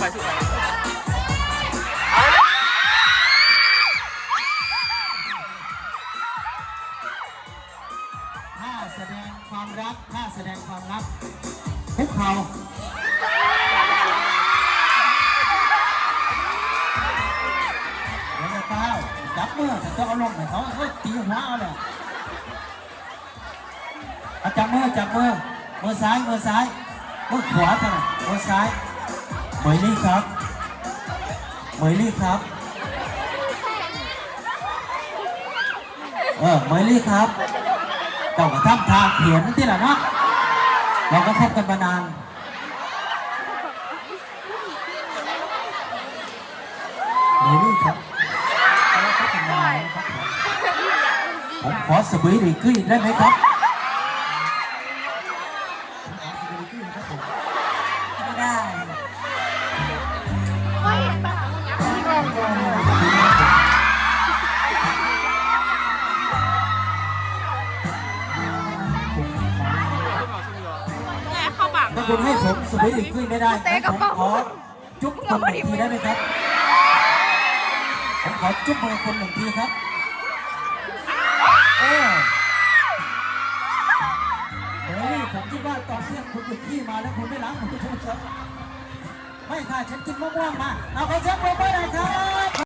ไปสุดท้ายถ้าแสดงความรักถ้าแสดงความรักคุกเข่าเดี๋ยวจะเป้าจับมือแต่ต้องเอาลงหน่อยเขาเขาตีหัวเอาเลยจับมือจับมือมือซ้ายมือซ้ายมือขวาเท่านั้นมือซ้าย หมยลี่ครับ หมยลี่ครับ เออหมยลี่ครับเจ้าก็ทำทางเขียนที่ละเนาะเราก็คบกันมานานหมยลี่ครับเราคบกันมานานครับผมขอสบีดีกรีได้ไหมครับผมขอสบีดีกรีนะครับผม ถ้าคุณให้ผมสบีดีกรีไม่ได้งั้นผมขอจุ๊บคนหนึ่งทีได้ไหมครับ ผมขอจุ๊บมือคนหนึ่งทีครับเออเฮ้ยผมคิดว่าตอนเที่ยงคุณไปขี้มาแล้วคุณไม่ล้างมือใช่ไหมครับไม่ค่ะฉันกินมะม่วงมา เอาไปเช็คโปรโมทหน่อยครับ